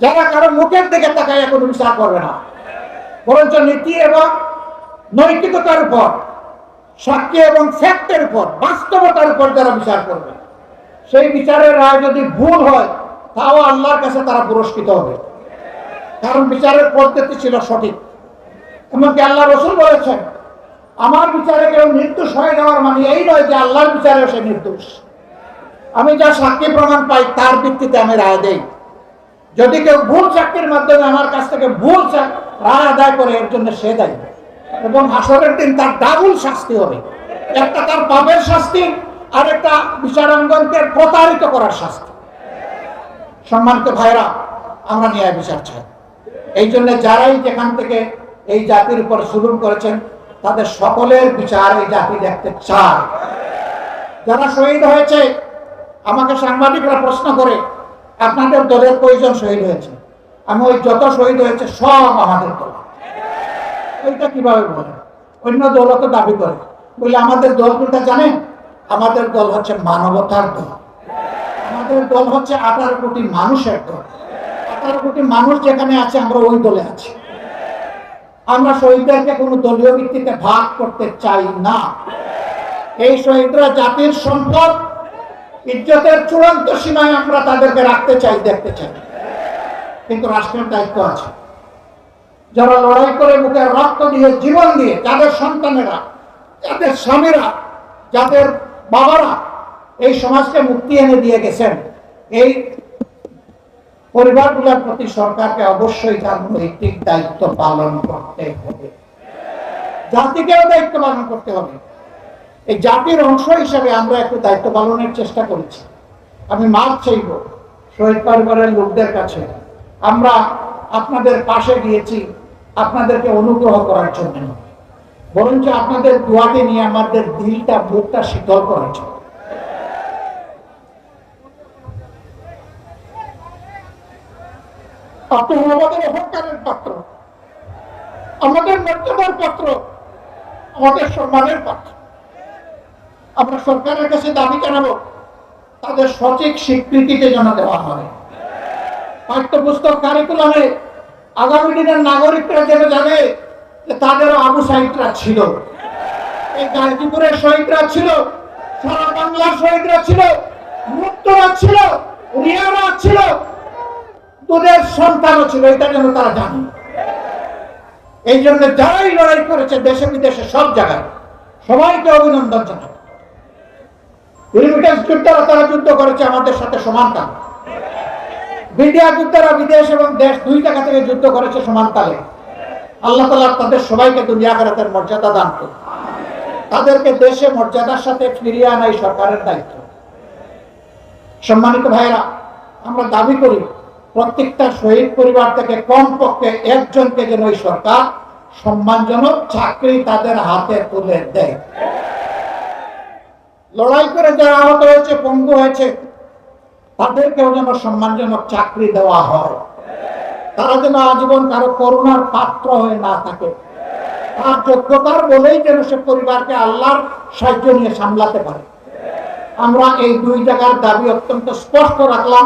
যারা কারও মুখের দিকে তাকাইয়া কোনো বিচার করবে না। বরঞ্চ নীতি এবং নৈতিকতার উপর সাক্ষী এবং ফ্যাক্টের উপর, বাস্তবতার উপর যারা বিচার করবে, সেই বিচারের রায় যদি ভুল হয়, তাও আল্লাহর কাছে তারা পুরস্কৃত হবে। কারণ বিচারের পদ্ধতি ছিল সঠিক। এমনকি আল্লাহ রসুল বলেছেন, আমার বিচারে কেউ নির্দোষ হয়ে যাওয়ার মানে এই নয় যে আল্লাহর বিচারে সে নির্দোষ। আমি যা সাক্ষী প্রমাণ পাই, তার ভিত্তিতে আমি রায় দেই। যদি কেউ ভুল সাক্ষীর মাধ্যমে আমার কাছ থেকে ভুল রায় আদায় করে, এর জন্য সে দায়ী। এবং হাসরের দিন তার ডাবল শাস্তি হবে। একটা তার পাপের শাস্তি আর একটা বিচারাঙ্গনকে প্রতারিত করার শাস্তি। সম্মানিত ভাইরা, আমরা ন্যায় বিচার চাই। এই জন্য যারাই যেখান থেকে এই জাতির উপর জুলুম করেছেন, তাদের সকলের বিচার এই জাতি দেখতে চায়। যারা শহীদ হয়েছে, আমাকে সাংবাদিকরা প্রশ্ন করে আপনাদের দলের কয়জন শহীদ হয়েছে? আমি ওই যত শহীদ হয়েছে, সব আমাদের দল। এইটা কীভাবে বলে? অন্য দলও তো দাবি করে। বলে আমাদের দল কোনটা জানেন? আমাদের দল হচ্ছে মানবতার দল। আমাদের দল হচ্ছে আঠারো কোটি মানুষের দল। আঠারো কোটি মানুষ যেখানে আছে, আমরা ওই দলে আছি। আমরা শহীদদেরকে কোনো দলীয় ভিত্তিতে ভাগ করতে চাই না। এই শহীদরা জাতির সম্পদ ইজ্জতের চূড়ান্ত সীমায় আমরা তাদেরকে রাখতে চাই, দেখতে চাই। কিন্তু রাষ্ট্রের দায়িত্ব আছে। যারা লড়াই করে মুখের রক্ত দিয়ে জীবন দিয়ে, যাদের সন্তানেরা, যাদের স্বামীরা, যাদের বাবারা এই সমাজকে মুক্তি এনে দিয়ে গেছেন, এই পরিবারগুলোর প্রতি সরকারকে অবশ্যই তার নৈতিক দায়িত্ব পালন করতে হবে। জাতিকেও দায়িত্ব পালন করতে হবে। এই জাতির অংশ হিসাবে আমরা একটু দায়িত্ব পালনের চেষ্টা করেছি। আমি মাপ চাইব, শহীদ পরিবারের লোকদের কাছে। আমরা আপনাদের পাশে গিয়েছি, আপনাদেরকে অনুগ্রহ করার জন্য। বরঞ্চ আপনাদের দোয়াকে নিয়ে আমাদের দিলটা বুকটা শীতল করার জন্য। আমাদের পাত্র। আমাদের মর্যাদার পাত্র, আমাদের সম্মানের পাত্র। আমরা সরকারের কাছে দাবি জানাব, তাদের সঠিক স্বীকৃতিতে যেন দেওয়া হয়। পাঠ্যপুস্তক কারিকুলামে আগামী দিনের নাগরিকরা যেন জানে যে তাদেরও আবু সাহিদরা ছিল। এই গাজীপুরের শহীদরা ছিল, সারা বাংলার শহীদরা ছিল, মুক্তরা ছিল, রিয়ারা ছিল তোদের সন্তানও ছিল, এটা যেন তারা জানে। এই জন্য যারাই লড়াই করেছে দেশে বিদেশে সব জায়গায় সবাইকে অভিনন্দন জানাই তারা যুদ্ধ করেছে আমাদের সাথে যোদ্ধারা বিদেশ এবং দেশ দুই থেকে যুদ্ধ করেছে আল্লাহ তালা তাদের সবাইকে দুনিয়া মর্যাদা দান তাদেরকে দেশে মর্যাদার সাথে ফিরিয়ে আনাই সরকারের দায়িত্ব। সম্মানিত আমরা দাবি করি, প্রত্যেকটা শহীদ পরিবার থেকে কমপক্ষে একজনকে যেন ওই সরকার সম্মানজনক চাকরি তাদের হাতে তুলে দেয়। লড়াই করে যারা আহত হয়েছে, পঙ্গু হয়েছে, তাদেরকেও যেন সম্মানজনক চাকরি দেওয়া হয়। তারা যেন আজীবন কারও করুণার পাত্র হয়ে না থাকে। তার যোগ্যতার বলেই যেন সে পরিবারকে আল্লাহর সাহায্য নিয়ে সামলাতে পারে। আমরা এই দুই জায়গার দাবি অত্যন্ত স্পষ্ট রাখলাম।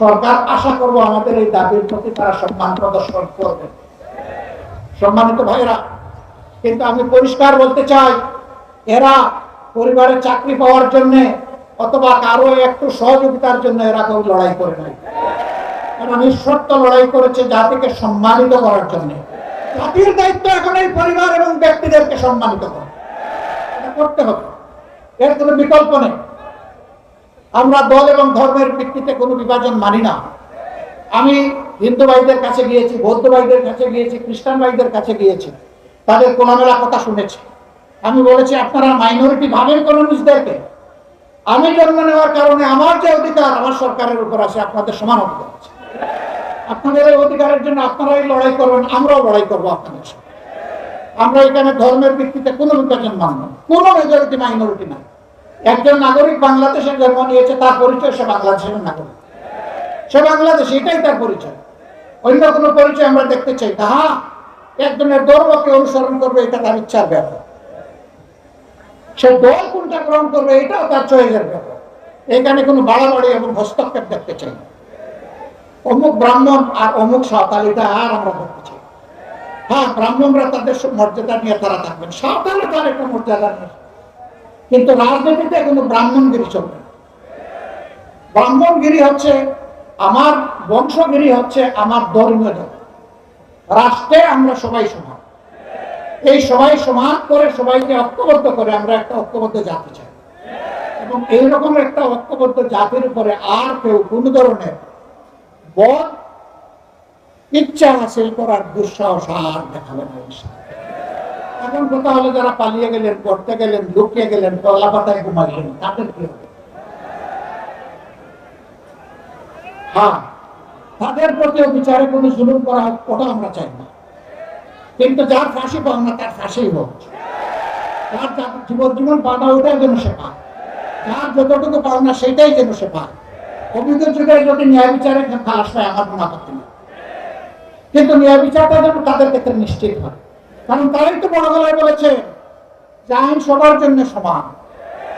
সরকার আশা করব আমাদের এই দাবির প্রতি তারা সম্মান প্রদর্শন করবে। সম্মানিত ভাইরা কিন্তু আমি পরিষ্কার বলতে চাই, এরা পরিবারে চাকরি পাওয়ার জন্য অথবা কারও একটু সহযোগিতার জন্য এরা কেউ লড়াই করে নাই। এরা নিঃশর্ত লড়াই করেছে জাতিকে সম্মানিত করার জন্য। জাতির দায়িত্ব এখন এই পরিবার এবং ব্যক্তিদেরকে সম্মানিত করা। এটা করতে হবে। এর কোনো বিকল্প নেই। আমরা দল এবং ধর্মের ভিত্তিতে কোনো বিভাজন মানি না। আমি হিন্দু ভাইদের কাছে গিয়েছি, বৌদ্ধ ভাইদের কাছে গিয়েছি, খ্রিস্টান ভাইদের কাছে গিয়েছি, তাদের খোলামেলা কথা শুনেছি। আমি বলেছি, আপনারা মাইনরিটি ভাবেন কোন নিজদেরকে আমি জন্ম নেওয়ার কারণে আমার যে অধিকার, আমার সরকারের উপর আছে, আপনাদের সমান অধিকার আছে। আপনাদের এই অধিকারের জন্য আপনারাই লড়াই করবেন, আমরাও লড়াই করব আপনাদের সাথে। আমরা এখানে ধর্মের ভিত্তিতে কোনো বিভাজন মানব। কোনো মেজরিটি মাইনরিটি নাই। একজন নাগরিক বাংলাদেশে জন্ম নিয়েছে, তার পরিচয় সে বাংলাদেশের নাগরিক। সে বাংলাদেশ, এটাই তার পরিচয়। অন্য কোনো পরিচয় আমরা দেখতে চাই না। হ্যাঁ একজনের ধর্মকে অনুসরণ করবে, এটা তার ইচ্ছার ব্যাপার। সে দল কোনটা গ্রহণ করবে, এটাও তার চয়েসের ব্যাপার। এখানে কোনো বাড়াবাড়ি এবং হস্তক্ষেপ দেখতে চাই না। অমুক ব্রাহ্মণ আর অমুক সাঁওতালিটা আর আমরা বলতে চাই হ্যাঁ ব্রাহ্মণরা তাদের মর্যাদা নিয়ে তারা থাকবেন। সাঁওতালে তার একটা মর্যাদা নিয়ে কিন্তু রাজনীতিতে কোনো ব্রাহ্মণগিরি চলবে ব্রাহ্মণগিরি হচ্ছে আমার বংশগিরি হচ্ছে আমার ধর্মীয় রাষ্ট্রে আমরা সবাই সমান। এই সবাই সমান করে সবাইকে ঐক্যবদ্ধ করে আমরা একটা ঐক্যবদ্ধ জাতি চাই। এবং এইরকম একটা ঐক্যবদ্ধ জাতির উপরে আর কেউ কোন ধরনের বল, ইচ্ছা হাসিল করার দুঃসাহস আর দেখাবে না এখন কথা হলো যারা পালিয়ে গেলেন করতে গেলেন, লুকিয়ে গেলেন কলা পাতায় ঘুমাইলেন, তাদের কি হবে? হ্যাঁ তাদের প্রতিও বিচারে কোনো জুলুম করা হোক ওটা আমরা চাই না। কিন্তু যার ফাঁসি পাও না, তার ফাঁসি হোক। যার জীবন জীবন পাওনা ওটাই যেন সে পায় যার যতটুকু পাওনা সেটাই যেন সে পায় অভিজ্ঞ যুগে যদি ন্যায় বিচারে খালাস পায় আমার কোনো আপত্তি নেই কিন্তু ন্যায় বিচারটা যেন তাদের ক্ষেত্রে নিশ্চিত হয়। কারণ তারাই তো বড় গলায় বলেছে, যে আইন সবার জন্য সমান।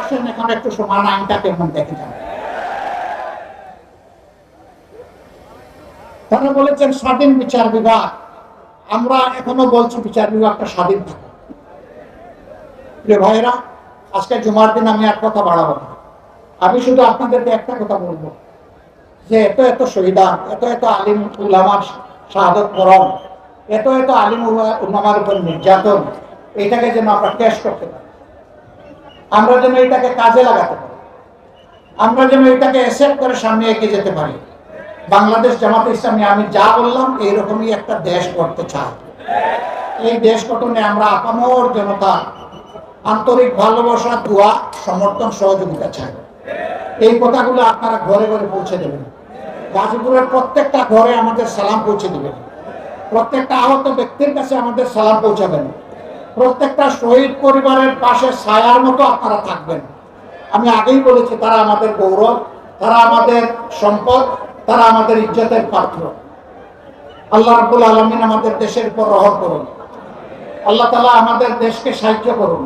আসেন এখানে একটু সমান আইনটা কেমন দেখে যান। তারা বলেছেন, স্বাধীন বিচার বিভাগ আমরা এখনও বলছি বিচার বিভাগটা স্বাধীন থাকে প্রিয় ভাইরা আজকে জুমার দিন আমি আর কথা বাড়াবো না। আমি শুধু আপনাদেরকে একটা কথা বলব যে এত এত শহীদান, এত এত আলিম উলামার শাহাদত করম এত এত আলিম উলা- উলামার উপর নির্যাতন, এটাকে যেন আমরা টেস করতে পারি। আমরা যেন এটাকে কাজে লাগাতে পারি। আমরা যেন এটাকে অ্যাসেপ্ট করে সামনে এগিয়ে যেতে পারি। বাংলাদেশ জামাতে ইসলামী আমি যা বললাম, এইরকমই একটা দেশ করতে চাই। এই দেশ গঠনে আমরা আপামর জনতা আন্তরিক ভালোবাসা, দোয়া, সমর্থন, সহযোগিতা চাই। এই কথাগুলো আপনারা ঘরে ঘরে পৌঁছে দেবেন। গাজীপুরের প্রত্যেকটা ঘরে আমাদের সালাম পৌঁছে দেবেন। প্রত্যেকটা আহত ব্যক্তির কাছে আমাদের সালাম পৌঁছাবেন। প্রত্যেকটা শহীদ পরিবারের পাশে ছায়ার মতো আপনারা থাকবেন। আমি আগেই বলেছি, তারা আমাদের গৌরব, তারা আমাদের সম্পদ তারা আমাদের ইজ্জতের পাত্র। আল্লাহ রাব্বুল আলমিন আমাদের দেশের উপর রহর করুন। আল্লাহ তালা আমাদের দেশকে সাহায্য করুন।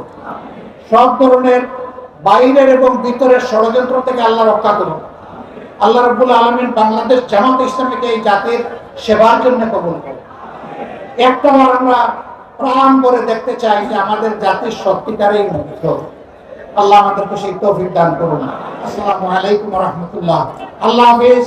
সব ধরনের বাইরের এবং ভিতরের ষড়যন্ত্র থেকে আল্লাহ রক্ষা করুন। আল্লাহ রব্বুল আলমিন বাংলাদেশ জামাত ইসলামীকে এই জাতির সেবার জন্য কবুল করুন। একটাবার আমরা প্রাণ করে দেখতে চাই যে আমাদের জাতির সত্যিকারেই মুক্ত। আল্লাহ আমাদেরকে সেই তৌফিক দান করুন। আসসালামু আলাইকুম রহমতুল্লাহ। আল্লাহ হাফিজ।